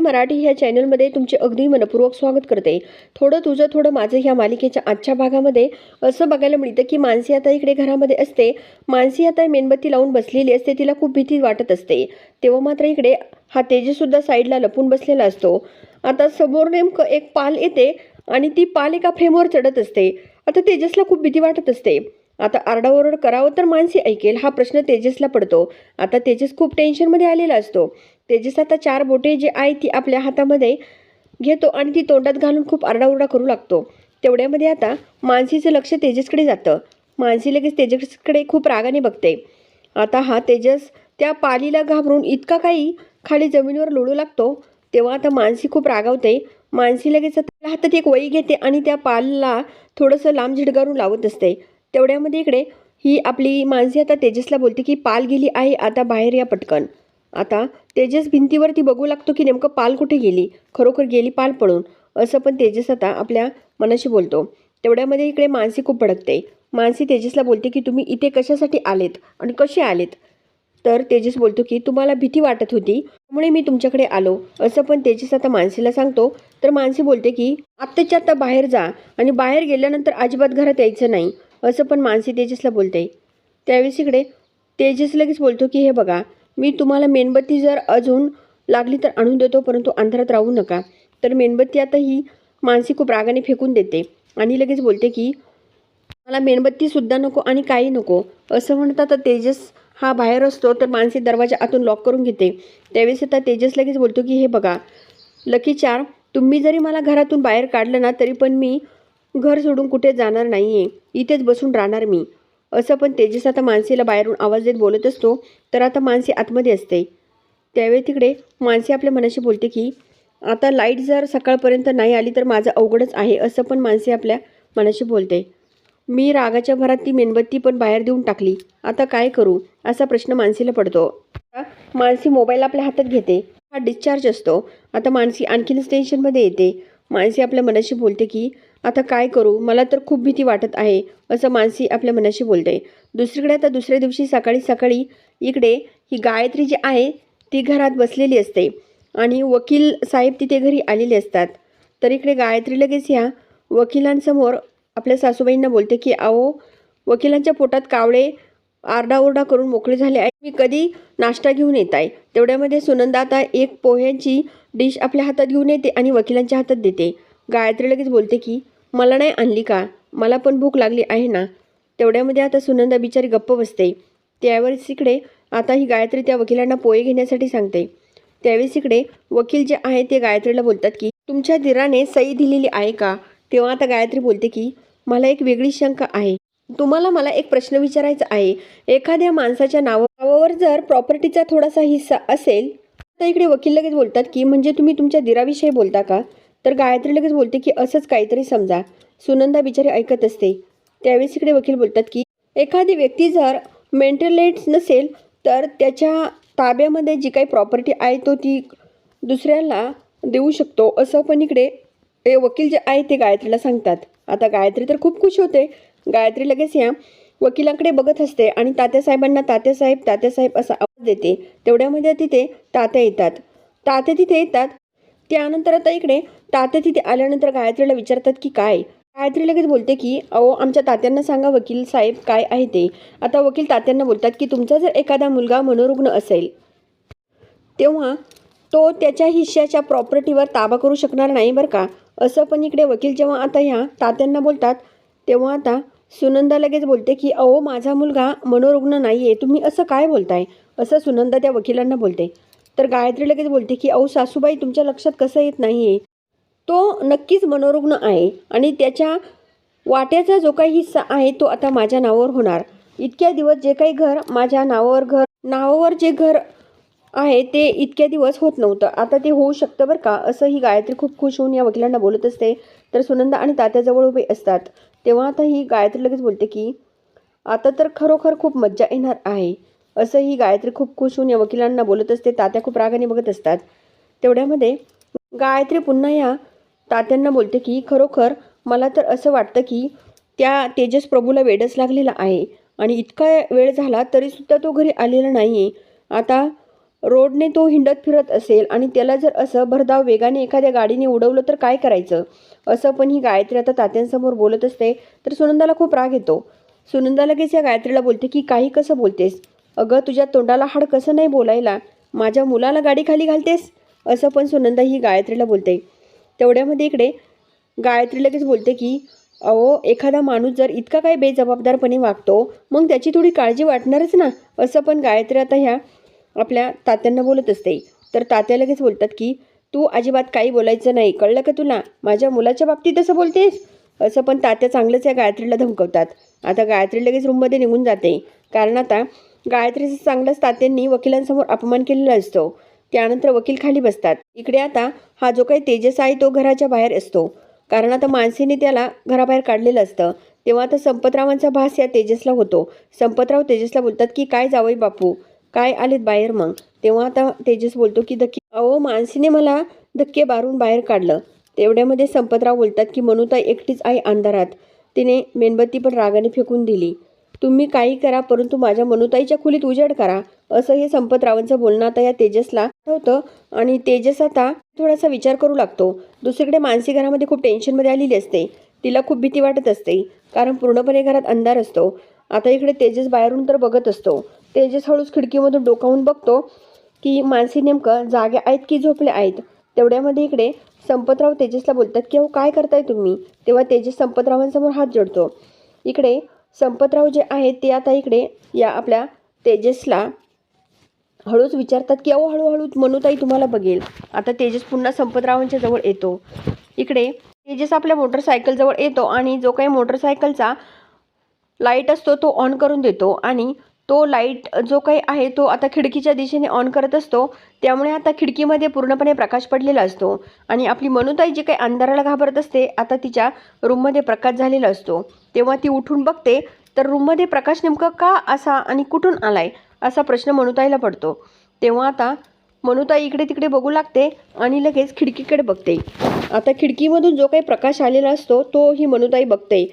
मराठी ह्या चॅनलमध्ये तुमचे अगदी मनपूर्वक स्वागत करते. थोडं तुझं थोडं माझं ह्या मालिकेच्या आजच्या भागामध्ये असं बघायला मिळतं की मानसी आता इकडे घरामध्ये असते. मानसी आता मेणबत्ती लावून बसलेली असते तिला खूप भीती वाटत असते. तेव्हा मात्र इकडे हा तेजससुद्धा साईडला लपून बसलेला असतो. आता समोर नेमकं एक पाल येते आणि ती पाल एका फ्रेमवर चढत असते. आता तेजसला खूप भीती वाटत असते. आता आरडाओरड करावं तर मानसी ऐकेल हा प्रश्न तेजसला पडतो. आता तेजस खूप टेन्शनमध्ये आलेला असतो. तेजस आता चार बोटे जे आहे ती आपल्या हातामध्ये घेतो आणि ती तोंडात घालून खूप आरडाओरडा करू लागतो. तेवढ्यामध्ये आता मानसीचं लक्ष तेजसकडे जातं. मानसी लगेच तेजसकडे खूप रागाने बघते. आता हा तेजस त्या पालीला घाबरून इतका काही खाली जमिनीवर लोळू लागतो तेव्हा आता मानसी खूप रागावते. मानसी लगेच आता हातात एक वही घेते आणि त्या पालला थोडंसं लांब झिडगारून लावत असते. तेवढ्यामध्ये इकडे ही आपली मानसी आता तेजसला बोलते की पाल गेली आहे आता बाहेर या पटकन. आता तेजस भिंतीवरती बघू लागतो की नेमकं पाल कुठे गेली. खरोखर गेली पाल पळून. असं पण तेजस आता आपल्या मनाशी बोलतो. तेवढ्यामध्ये इकडे मानसी खूप भडकते. मानसी तेजसला बोलते की तुम्ही इथे कशासाठी आलेत आणि कसे आलेत? तर तेजस बोलतो की तुम्हाला भीती वाटत होती त्यामुळे मी तुमच्याकडे आलो. असं पण तेजस आता मानसीला सांगतो. तर मानसी बोलते की आत्ताच्या आत्ता बाहेर जा आणि बाहेर गेल्यानंतर अजिबात घरात यायचं नाही. असं पण मानसी तेजसला बोलते. त्यावेळेस इकडे तेजस लगेच बोलतो की हे बघा मी तुम्हाला मेणबत्ती जर अजून लागली तर आणून देतो परंतु अंधारात राहू नका. तर मेणबत्ती आता ही मानसी खूप रागाने फेकून देते आणि लगेच बोलते की मला मेणबत्तीसुद्धा नको आणि काही नको. असं म्हणता तर तेजस हा बाहेर असतो तर मानसी दरवाजा आतून लॉक करून घेते. त्यावेळेस आता तेजस लगेच बोलतो की हे बघा लकी चार तुम्ही जरी मला घरातून बाहेर काढलं ना तरी पण मी घर सोडून कुठे जाणार नाही आहे इथेच बसून राहणार मी. असं पण तेजस आता मानसीला बाहेरून आवाज देत बोलत असतो तर आता मानसी आतमध्ये असते. त्यावेळी तिकडे मानसी आपल्या मनाशी बोलते की आता लाइट जर सकाळपर्यंत नाही आली तर माझं अवघडच आहे असं पण मानसी आपल्या मनाशी बोलते. मी रागाच्या भरात ती मेणबत्ती पण बाहेर देऊन टाकली. आता काय करू? असा प्रश्न मानसीला पडतो. मानसी मोबाईल आपल्या हातात घेते. हा डिस्चार्ज असतो. आता मानसी आणखीनच टेन्शनमध्ये येते. मानसी आपल्या मनाशी बोलते की आता काय करू? मला तर खूप भीती वाटत आहे असं मानसी आपल्या मनाशी बोलते. दुसरीकडे आता दुसऱ्या दिवशी सकाळी सकाळी इकडे ही गायत्री जी आहे ती घरात बसलेली असते आणि वकील साहेब तिथे घरी आलेले असतात. तर इकडे गायत्री लगेच ह्या वकिलांसमोर आपल्या सासूबाईंना बोलते की अहो वकिलांच्या पोटात कावळे आरडाओरडा करून मोकळे झाले आहे मी कधी नाश्ता घेऊन येत आहे तेवढ्यामध्ये सुनंदा आता एक पोह्यांची डिश आपल्या हातात घेऊन येते आणि वकिलांच्या हातात देते. गायत्री लगेच बोलते की मला नाही आणली का? मला पण भूक लागली आहे ना? तेवढ्यामध्ये आता सुनंदा बिचारी गप्प बसते. त्यावेळेस इकडे आता ही गायत्री त्या वकिलांना पोहे घेण्यासाठी सांगते. त्यावेळेस इकडे वकील जे आहे ते गायत्रीला बोलतात की तुमच्या दिराने सही दिलेली आहे का? तेव्हा आता गायत्री बोलते की मला एक वेगळी शंका आहे. तुम्हाला मला एक प्रश्न विचारायचा आहे. एखाद्या माणसाच्या नावावर जर प्रॉपर्टीचा थोडासा हिस्सा असेल तर इकडे वकील लगेच बोलतात की म्हणजे तुम्ही तुमच्या दिराविषयी बोलता का? तर गायत्री लगेच बोलते की असंच काहीतरी समजा. सुनंदा बिचारी ऐकत असते. त्यावेळेस इकडे वकील बोलतात की एखादी व्यक्ती जर मेंटेलेट्स नसेल तर त्याच्या ताब्यामध्ये जी काही प्रॉपर्टी आहे तो ती दुसऱ्याला देऊ शकतो. असं पण इकडे हे वकील जे आहे ते गायत्रीला सांगतात. आता गायत्री तर खूप खुश होते. गायत्री लगेच या वकिलांकडे बघत असते आणि तात्यासाहेबांना तात्यासाहेब तात्यासाहेब असा आवाज देते. तेवढ्यामध्ये तिथे तात्या येतात. तात्या तिथे येतात. त्यानंतर आता इकडे तात्या तिथे आल्यानंतर गायत्रीला विचारतात की काय? गायत्री लगेच बोलते की अहो आमच्या तात्यांना सांगा वकील साहेब काय आहे ते. आता वकील तात्यांना बोलतात की तुमचा जर एखादा मुलगा मनोरुग्ण असेल तेव्हा तो त्याच्या हिश्श्याच्या प्रॉपर्टीवर ताबा करू शकणार नाही बरं का? असं पण इकडे वकील जेव्हा आता ह्या तात्यांना बोलतात तेव्हा आता सुनंदा लगेच बोलते की अहो माझा मुलगा मनोरुग्ण नाही आहे तुम्ही असं काय बोलताय? असं सुनंदा त्या वकिलांना बोलते. तर गायत्री लगेच बोलते की अहो सासूबाई तुमच्या लक्षात कसं येत नाही आहे तो नक्कीच मनोरुग्ण आहे आणि त्याच्या वाट्याचा जो काही हिस्सा आहे तो आता माझ्या नावावर होणार. इतक्या दिवस जे काही घर माझ्या नावावर घर नावावर जे घर आहे ते इतक्या दिवस होत नव्हतं. आता ते होऊ शकतं बरं का? असं ही गायत्री खूप खुश होऊन या वकिलांना बोलत असते. तर सुनंदा आणि तात्याजवळ उभे असतात. तेव्हा आता ही गायत्री लगेच बोलते की आता तर खरोखर खूप मज्जा येणार आहे. असं ही गायत्री खूप खुश होऊन या वकिलांना बोलत असते तात्या खूप रागाने बघत असतात. तेवढ्यामध्ये गायत्री पुन्हा या तात्यांना बोलते की खरोखर मला तर असं वाटतं की त्या तेजस प्रभूला वेडच लागलेला आहे आणि इतका वेळ झाला तरीसुद्धा तो घरी आलेला नाही आहे आता रोडने तो हिंडत फिरत असेल आणि त्याला जर असं भरधाव वेगाने एखाद्या गाडीने उडवलं तर काय करायचं? असं पण ही गायत्री आता तात्यांसमोर बोलत असते. तर सुनंदाला खूप राग येतो. सुनंदा लगेच या गायत्रीला बोलते की काही कसं बोलतेस? अगं तुझ्या तोंडाला हाड कसं नाही बोलायला? माझ्या मुलाला गाडी खाली घालतेस? असं पण सुनंदा ही गायत्रीला बोलते. तेवढ्यामध्ये इकडे गायत्री लगेच बोलते की अहो एखादा माणूस जर इतका काही बेजबाबदारपणे वागतो मग त्याची थोडी काळजी वाटणारच ना? असं पण गायत्री आता ह्या आपल्या तात्यांना बोलत असते. तर तात्या लगेच बोलतात की तू अजिबात काही बोलायचं नाही. कळलं का तुला? माझ्या मुलाच्या बाबतीत असं बोलतेस? असं पण तात्या चांगलंच या गायत्रीला धमकवतात. आता गायत्री लगेच रूममध्ये निघून जाते. कारण आता गायत्रीचं चांगलंच तात्यांनी वकिलांसमोर अपमान केलेला असतो. त्यानंतर वकील खाली बसतात. इकडे आता हा जो काही तेजस आहे तो घराच्या बाहेर असतो. कारण आता मानसीने त्याला घराबाहेर काढलेलं असतं. तेव्हा आता संपतरावांचा भास या तेजसला होतो. संपतराव तेजसला बोलतात की काय जावई बापू काय आलेत बाहेर मग? तेव्हा आता तेजस बोलतो की धक्के अहो मानसीने मला धक्के बारून बाहेर काढलं. तेवढ्यामध्ये संपतराव बोलतात की मनुताई एकटीच आहे अंधारात. तिने मेणबत्ती पण रागाने फेकून दिली. तुम्ही काही करा परंतु माझ्या मनुताईच्या खोलीत उजेड करा. असं हे संपतरावांचं बोलणं आता या तेजसला होतं आणि तेजस आता थोडासा विचार करू लागतो. दुसरीकडे मानसी घरामध्ये खूप टेन्शनमध्ये आलेली असते. तिला खूप भीती वाटत असते कारण पूर्णपणे घरात अंधार असतो. आता इकडे तेजस बाहेरून तर बघत असतो. तेजस हळूच खिडकीमधून डोकावून बघतो की मानसी नेमकं जागे आहेत की झोपले आहेत? तेवढ्यामध्ये इकडे संपतराव तेजसला बोलतात की अहो काय करताय तुम्ही? तेव्हा तेजस संपतरावांसमोर हात जोडतो. इकडे संपतराव जे आहेत ते आता इकडे या आपल्या तेजसला हळूच विचारतात की अहो हळूहळू मनुताई तुम्हाला बघेल. आता तेजस पुन्हा संपतरावांच्या जवळ येतो. इकडे तेजस आपल्या मोटरसायकलजवळ येतो आणि जो काही मोटरसायकलचा लाइट असतो तो ऑन करून देतो. आणि तो लाइट जो काही आहे तो आता खिडकीच्या दिशेने ऑन करत असतो. त्यामुळे आता खिडकीमध्ये पूर्णपणे प्रकाश पडलेला असतो. आणि आपली मनुताई जी काही अंधाराला घाबरत असते आता तिच्या रूममध्ये प्रकाश झालेला असतो. तेव्हा ती उठून बघते तर रूममध्ये प्रकाश नेमका का असा आणि कुठून आलाय असा प्रश्न मनुताईला पडतो. तेव्हा आता मनुताई इकडे तिकडे बघू लागते आणि लगेच खिडकीकडे बघते. आता खिडकीमधून जो काही प्रकाश आलेला असतो तो ही मनुताई बघते.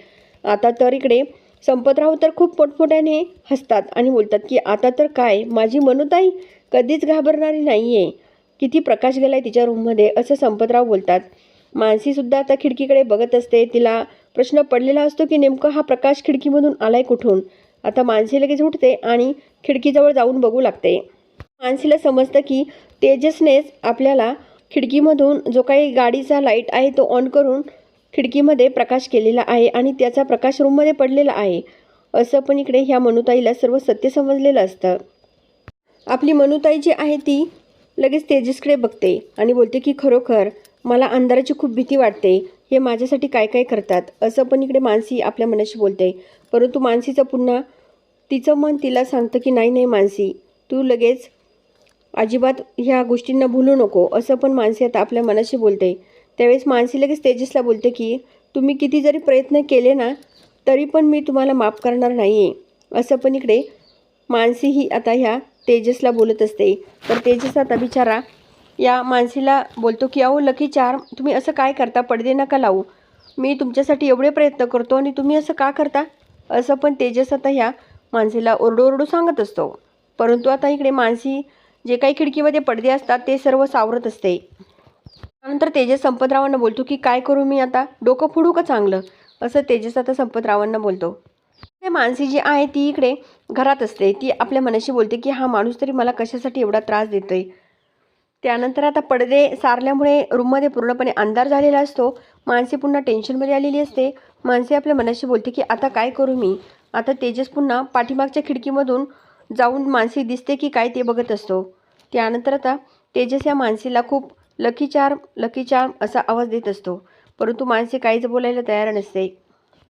आता तर इकडे संपतराव तर खूप पोटपोट्याने हसतात आणि बोलतात की आता तर काय? माझी मनुताई कधीच घाबरणारी नाही आहे किती प्रकाश गेलाय तिच्या रूममध्ये असं संपतराव बोलतात. मानसीसुद्धा आता खिडकीकडे बघत असते. तिला प्रश्न पडलेला असतो की नेमकं हा प्रकाश खिडकीमधून आलाय कुठून? आता मानसी लगेच उठते आणि खिडकीजवळ जाऊन बघू लागते. मानसीला समजतं की तेजसनेच आपल्याला खिडकीमधून जो काही गाडीचा लाइट आहे तो ऑन करून खिडकीमध्ये प्रकाश केलेला आहे आणि त्याचा प्रकाश रूममध्ये पडलेला आहे. असं पण इकडे ह्या मनुताईला सर्व सत्य समजलेलं असतं. आपली मनुताई जी आहे ती लगेच तेजसकडे बघते आणि बोलते की खरोखर मला अंधाराची खूप भीती वाटते. हे माझ्यासाठी काय काय करतात? असं पण इकडे मानसी आपल्या मनाशी बोलते. परंतु मानसीचं पुन्हा तिचं मन तिला सांगतं की नाही नाही मानसी तू लगेच अजिबात ह्या गोष्टींना भूलू नको. असं पण मानसी आता आपल्या मनाशी बोलते. त्यावेळेस मानसी लगेच तेजसला बोलते की तुम्ही किती जरी प्रयत्न केले ना तरी पण मी तुम्हाला माफ करणार नाही आहे असं पण इकडे मानसी ही आता ह्या तेजसला बोलत असते. तर तेजस आता बिचारा या मानसीला बोलतो की अहो लकी चार तुम्ही असं काय करता? पडदे नका लावू. मी तुमच्यासाठी एवढे प्रयत्न करतो आणि तुम्ही असं का करता? असं पण तेजस आता ह्या मानसीला ओरडू सांगत असतो. परंतु आता इकडे मानसी जे काही खिडकीमध्ये पडदे असतात ते सर्व सावरत असते. त्यानंतर तेजस संपतरावांना बोलतो की काय करू मी आता? डोकं फुडू का चांगलं. असं तेजस आता संपतरावांना बोलतो. मानसी जी आहे ती इकडे घरात असते. ती आपल्या मनाशी बोलते की हा माणूस तरी मला कशासाठी एवढा त्रास देतोय? त्यानंतर आता पडदे सारल्यामुळे रूममध्ये पूर्णपणे अंधार झालेला असतो. मानसी पुन्हा टेन्शनमध्ये आलेली असते. मानसी आपल्या मनाशी बोलते की आता काय करू मी? आता तेजस पुन्हा पाठीमागच्या खिडकीमधून जाऊन मानसी दिसते की काय ते बघत असतो. त्यानंतर आता तेजस या मानसीला खूप लकी चार्म लकी चार्म असा आवाज देत असतो. परंतु मानसी काहीच बोलायला तयार नसते.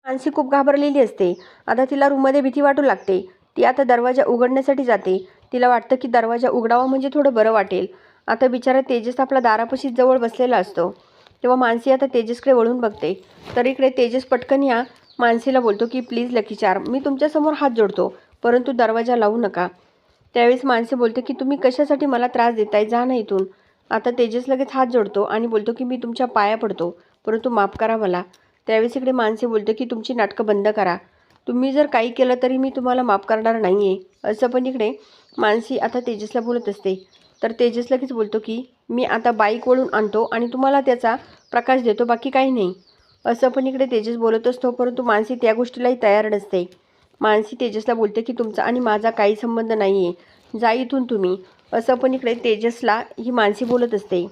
मानसी खूप घाबरलेली असते. आता तिला रूममध्ये भीती वाटू लागते. ती आता दरवाजा उघडण्यासाठी जाते. तिला वाटतं की दरवाजा उघडावा म्हणजे थोडं बरं वाटेल. आता बिचारा तेजस आपला दारापाशी जवळ बसलेला असतो. तेव्हा मानसी आता तेजसकडे वळून बघते. तर इकडे तेजस पटकन या मानसीला बोलतो की प्लीज लकी चार मी तुमच्यासमोर हात जोडतो. परंतु दरवाजा लावू नका. त्यावेळेस मानसी बोलते की तुम्ही कशासाठी मला त्रास देताय? जा ना इथून. आता तेजस लगेच हात जोडतो आणि बोलतो की मी तुमच्या पाया पडतो. परंतु माफ करा मला. त्यावेळेस इकडे मानसी बोलते की तुमची नाटकं बंद करा. तुम्ही जर काही केलं तरी मी तुम्हाला माफ करणार नाही आहे असं पण इकडे मानसी आता तेजसला बोलत असते. तर तेजस लगेच बोलतो की मी आता बाईक वळून आणतो आणि तुम्हाला त्याचा प्रकाश देतो बाकी काही नाही. असं पण इकडे तेजस बोलत असतो परंतु मानसी त्या गोष्टीलाही तयार नसते. मानसी तेजसला बोलते की तुमचा आणि माझा काही संबंध नाही आहे जा इथून तुम्ही. असं पण इकडे तेजसला ही मानसी बोलत असते.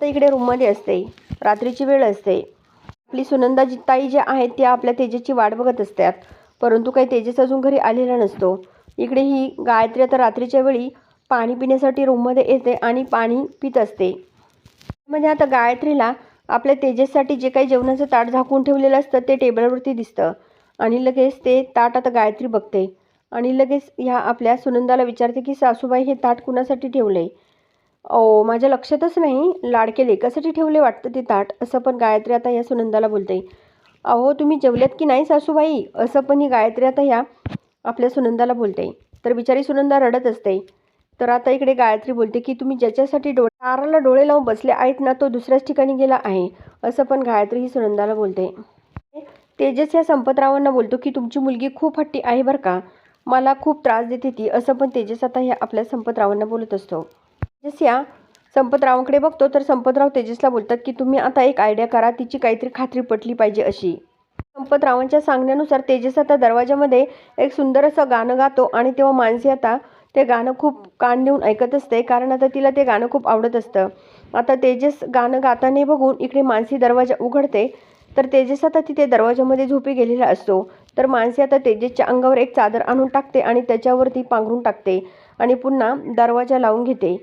तर इकडे रूममध्ये असते. रात्रीची वेळ असते. आपली सुनंदा जिताई ताई ज्या आहेत त्या आपल्या तेजसची वाट बघत असतात. परंतु काही तेजस अजून घरी आलेला नसतो. इकडे ही गायत्री आता रात्रीच्या वेळी पाणी पिण्यासाठी रूममध्ये येते आणि पाणी पित असते. म्हणजे आता गायत्रीला आपल्या तेजससाठी जे काही जेवणाचं ताट झाकून ठेवलेलं असतं ते टेबलवरती दिसतं. आणि लगेच ते ताट आता गायत्री बघते. आणि लगेच ह्या आपल्या सुनंदाला विचारते की सासूबाई हे ताट कुणासाठी ठेवलं? आहे ओ माझ्या लक्षातच नाही. लाडके लेकासाठी ठेवले वाटतं ते ताट? असं पण गायत्री आता या सुनंदाला बोलते. अहो तुम्ही जेवल्यात की नाही सासूबाई? असं पण ही गायत्री आता ह्या आपल्या सुनंदाला बोलते. तर बिचारी सुनंदा रडत असते. तर आता इकडे गायत्री बोलते की तुम्ही ज्याच्यासाठी डोळे ताराला डोळे लावून बसले आहेत ना तो दुसऱ्याच ठिकाणी गेला आहे. असं पण गायत्री ही सुनंदाला बोलते. तेजस या संपतरावांना बोलतो की तुमची मुलगी खूप हट्टी आहे बरं का? मला खूप त्रास देते ती असं पण तेजस आता ह्या आपल्या संपतरावांना बोलत असतो. तेजस या संपतरावांकडे बघतो तर संपतराव तेजसला बोलतात की तुम्ही आता एक आयडिया करा तिची काहीतरी खात्री पटली पाहिजे अशी. संपतरावांच्या सांगण्यानुसार तेजस आता दरवाजामध्ये एक सुंदर असं गाणं गातो आणि तेव्हा मानसी आता ते गाणं खूप कान देऊन ऐकत असते कारण आता तिला ते गाणं खूप आवडत असतं. आता तेजस गाणं गाताना बघून इकडे मानसी दरवाजा उघडते तर तेजस आता तिथे दरवाजामध्ये झोपी गेलेला असतो. तर माणसे आता तेजेसच्या अंगावर एक चादर आणून टाकते आणि त्याच्यावरती पांघरून टाकते आणि पुन्हा दरवाजा लावून घेते.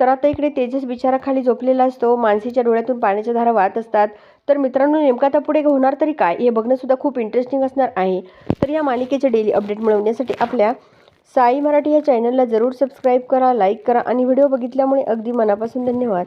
तर आता इकडे तेजस बिचारा खाली झोपलेला असतो. मानसीच्या डोळ्यातून पाण्याच्या धारा वाहत असतात. तर मित्रांनो नेमका आता पुढे होणार तरी काय? हे बघणंसुद्धा खूप इंटरेस्टिंग असणार आहे. तर या मालिकेचे डेली अपडेट मिळवण्यासाठी आपल्या साई मराठी या चॅनलला जरूर सबस्क्राईब करा लाईक करा आणि व्हिडिओ बघितल्यामुळे अगदी मनापासून धन्यवाद.